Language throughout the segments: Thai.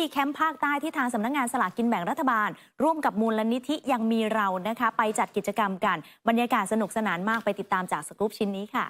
ดีแคมป์ภาคใต้ที่ทางสำนักงานสลากกินแบ่งรัฐบาล ร่วมกับมูลนิธิยังมีเรานะคะ ไปจัดกิจกรรมกัน บรรยากาศสนุกสนานมากไปติดตามจากสกู๊ปชิ้นนี้ค่ะ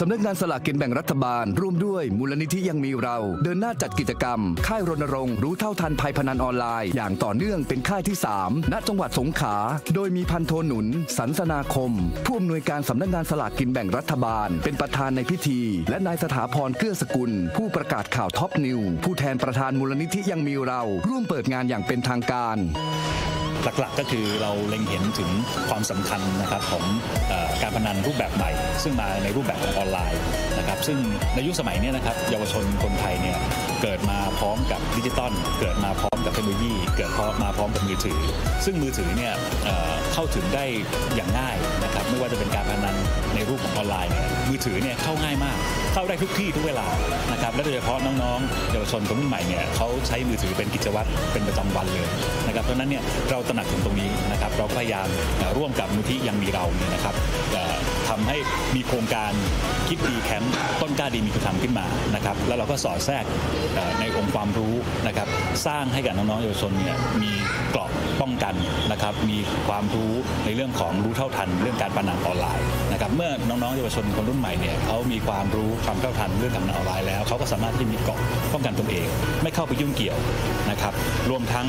สำนักงานสลากกินแบ่งรัฐบาล ร่วมด้วยมูลนิธิยังมีเรา เดินหน้าจัดกิจกรรม ค่ายรณรงค์รู้เท่าทันภัยพนันออนไลน์ อย่างต่อเนื่องเป็นค่ายที่ 3 ณจังหวัดสงขลาโดยมีพันโทหนุน สันสนาคม ผู้อำนวยการสำนักงานสลากกินแบ่งรัฐบาล เป็นประธานในพิธี และนายสถาพรเกื้อสกุล ผู้ประกาศข่าวท็อปนิวผู้แทนประธานมูลนิธิยังมีเรา ร่วมเปิดงานอย่างเป็นทางการ หลักๆ ก็คือเราเล็งเห็นถึงความสำคัญนะครับของอการพนันรูปแบบใหม่ ซึ่งมาในรูปแบบของออนไลน์นะครับซึ่งในยุคสมัยนี้นะครับเยาวชนคนไทยเนี่ยเกิดมาพร้อมกับดิจิตอลเกิดมาพร้อมกับเทคโนโลยีเกิดมาพร้อมกับมือถือ ซึ่งมือถือเนี่ยเเข้าถึงได้อย่างง่ายนะครับไม่ว่าจะเป็นการพนันในรูปของออนไลน์เนี่ยมือถือเนี่ยเข้าง่ายมาก เข้าได้ทุกที่ทุกเวลานะครับและโดยเฉพาะน้องๆเยาวชนคนรุ่นใหม่เนี่ยเขาใช้มือถือเป็นกิจวัตรเป็นประจำวันเลยนะครับเพราะนั้นเนี่ยเราตหนักถึงตรงนี้นะครับเราก็พยายามร่วมกับมูลที่ยังมีเราเนี่ยนะครับทำให้มีโครงการคิดดีแคมป์ต้นกล้าดีมีคุณธรรมขึ้นมานะครับแล้วเราก็สอดแทรกในองค์ความรู้นะครับสร้างให้กับน้องๆเยาวชนเนี่ยมีเกราะป้องกันนะครับมีความรู้ในเรื่องของรู้เท่าทัน เรื่องการพนันออนไลน์ นะครับเมื่อน้องๆเยาวชนคนรุ่นใหม่เนี่ยเขามีความรู้ความเท่าทันเรื่องการพนันออนไลน์แล้วเขาก็สามารถที่จะมีเกาะป้องกันตนเอง ไม่เข้าไปยุ่งเกี่ยวนะครับรวมทั้ง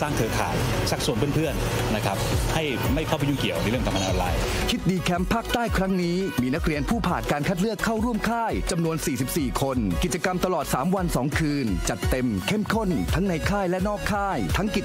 สร้างเครือข่ายชักชวนเพื่อนๆนะครับให้ไม่เข้าไปยุ่งเกี่ยวในเรื่องการพนันออนไลน์คิดดีแคมป์ภาคใต้ครั้งนี้ มีนักเรียนผู้ผ่านการคัดเลือกเข้าร่วมค่ายจำนวน 44 คน กิจกรรมตลอด 3 วัน 2 คืน จัดเต็มเข้มข้น ทั้งในค่ายและนอกค่าย ทั้งกิจ